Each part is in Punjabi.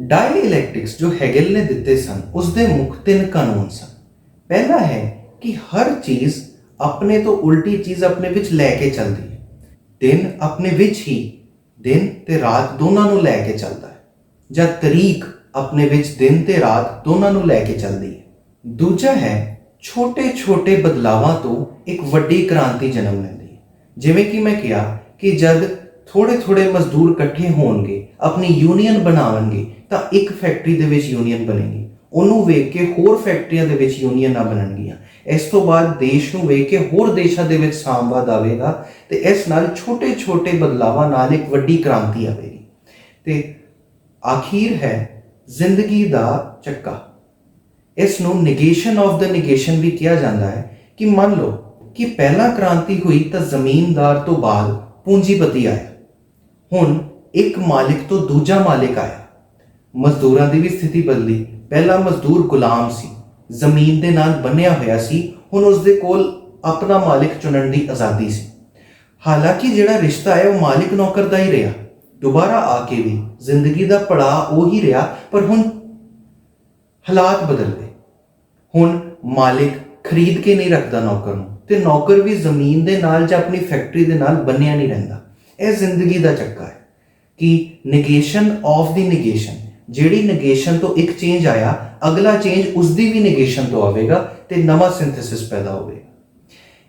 ਡਾਇਲੈਕਟ੍ਰਿਕਸ ਜੋ ਹੈਗਲ ਨੇ ਦਿੱਤੇ ਸਨ ਉਸ ਦੇ ਮੁੱਖ ਤਿੰਨ ਕਾਨੂੰਨ ਸਨ। ਪਹਿਲਾ ਹੈ ਕਿ ਹਰ ਚੀਜ਼ ਆਪਣੇ ਤੋਂ ਉਲਟੀ ਚੀਜ਼ ਆਪਣੇ ਵਿੱਚ ਲੈ ਕੇ ਚੱਲਦੀ ਹੈ। ਦਿਨ ਆਪਣੇ ਵਿੱਚ ਹੀ, ਦਿਨ ਤੇ ਰਾਤ ਦੋਨਾਂ ਨੂੰ ਲੈ ਕੇ ਚੱਲਦਾ ਹੈ। ਜਾਂ ਤਰੀਕ ਆਪਣੇ ਵਿੱਚ, ਦਿਨ ਤੇ ਰਾਤ ਦੋਨਾਂ ਨੂੰ ਲੈ ਕੇ ਚੱਲਦੀ ਹੈ। ਦੂਜਾ ਹੈ, ਛੋਟੇ-ਛੋਟੇ ਬਦਲਾਵਾਂ ਤੋਂ ਇੱਕ ਵੱਡੀ ਕ੍ਰਾਂਤੀ ਜਨਮ ਲੈਂਦੀ ਹੈ। ਜਿਵੇਂ ਕਿ ਮੈਂ ਕਿਹਾ ਕਿ ਜਦ ਥੋੜੇ-ਥੋੜੇ ਮਜ਼ਦੂਰ ਇਕੱਠੇ ਹੋਣਗੇ, ਆਪਣੀ ਯੂਨੀਅਨ ਬਣਾਉਣਗੇ ਤਾਂ ਇੱਕ ਫੈਕਟਰੀ ਦੇ ਵਿੱਚ ਯੂਨੀਅਨ ਬਣੇਗੀ। ਉਹਨੂੰ ਵੇਖ ਕੇ ਹੋਰ ਫੈਕਟਰੀਆਂ ਦੇ ਵਿੱਚ ਯੂਨੀਅਨਾਂ ਬਣਨਗੀਆਂ। ਇਸ ਤੋਂ ਬਾਅਦ ਦੇਸ਼ ਨੂੰ ਵੇਖ ਕੇ ਹੋਰ ਦੇਸ਼ਾਂ ਦੇ ਵਿੱਚ ਸਾਮਵਾਦ ਆਵੇਗਾ ਤੇ ਇਸ ਨਾਲ ਛੋਟੇ-ਛੋਟੇ ਬਦਲਾਵਾਂ ਨਾਲ ਇੱਕ ਵੱਡੀ ਕ੍ਰਾਂਤੀ ਆਵੇਗੀ। ਤੇ ਆਖੀਰ ਹੈ ਜ਼ਿੰਦਗੀ ਦਾ ਚੱਕਾ। ਇਸ ਨੂੰ ਨੇਗੇਸ਼ਨ ਆਫ ਦ ਨੇਗੇਸ਼ਨ ਵੀ ਕਿਹਾ ਜਾਂਦਾ ਹੈ ਕਿ ਮੰਨ ਲਓ ਕਿ ਪਹਿਲਾ ਕ੍ਰਾਂਤੀ ਹੋਈ ਤਾਂ ਜ਼ਮੀਨਦਾਰ ਤੋਂ ਬਾਅਦ ਪੂੰਜੀਪਤੀ ਆਇਆ। ਹੁਣ ਇੱਕ ਮਾਲਿਕ ਤੋਂ ਦੂਜਾ ਮਾਲਿਕ ਆਇਆ। ਮਜ਼ਦੂਰਾਂ ਦੀ ਵੀ ਸਥਿਤੀ ਬਦਲੀ। ਪਹਿਲਾਂ ਮਜ਼ਦੂਰ ਗੁਲਾਮ ਸੀ। ਜ਼ਮੀਨ ਦੇ ਨਾਲ ਬੰਨਿਆ ਹੋਇਆ ਸੀ। ਹੁਣ ਉਸ ਦੇ ਕੋਲ ਆਪਣਾ ਮਾਲਿਕ ਚੁਣਨ ਦੀ ਆਜ਼ਾਦੀ ਸੀ। ਹਾਲਾਂਕਿ ਜਿਹੜਾ ਰਿਸ਼ਤਾ ਹੈ, ਉਹ ਮਾਲਿਕ ਨੌਕਰ ਦਾ ਹੀ ਰਿਹਾ। ਦੁਬਾਰਾ ਆ ਕੇ ਵੀ ਜ਼ਿੰਦਗੀ ਦਾ ਪੜਾਅ ਉਹ ਹੀ ਰਿਹਾ, ਪਰ ਹੁਣ ਹਾਲਾਤ ਬਦਲ ਗਏ। ਹੁਣ ਮਾਲਿਕ ਖਰੀਦ ਕੇ ਨਹੀਂ ਰੱਖਦਾ ਨੌਕਰ ਨੂੰ ਤੇ ਨੌਕਰ ਵੀ ਜ਼ਮੀਨ ਦੇ ਨਾਲ ਜਾਂ ਆਪਣੀ ਫੈਕਟਰੀ ਦੇ ਨਾਲ ਬੰਨਿਆ ਨਹੀਂ ਰਹਿੰਦਾ। ਇਹ ਜ਼ਿੰਦਗੀ ਦਾ ਚੱਕਾ ਹੈ ਕਿ ਨੇਗੇਸ਼ਨ ਆਫ ਦੀ ਨੇਗੇਸ਼ਨ। ਜਿਹੜੀ ਨੇਗੇਸ਼ਨ ਤੋਂ ਇੱਕ ਚੇਂਜ ਆਇਆ, ਅਗਲਾ ਚੇਂਜ ਉਸ ਦੀ ਵੀ ਨੇਗੇਸ਼ਨ ਤੋਂ ਆਵੇਗਾ ਤੇ ਨਵਾਂ ਸਿੰਥੇਸਿਸ ਪੈਦਾ ਹੋਵੇਗਾ।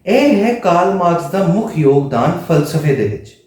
ਇਹ ਹੈ ਕਾਰਲ ਮਾਰਕਸ ਦਾ ਮੁੱਖ ਯੋਗਦਾਨ ਫਲਸਫੇ ਦੇ ਵਿੱਚ।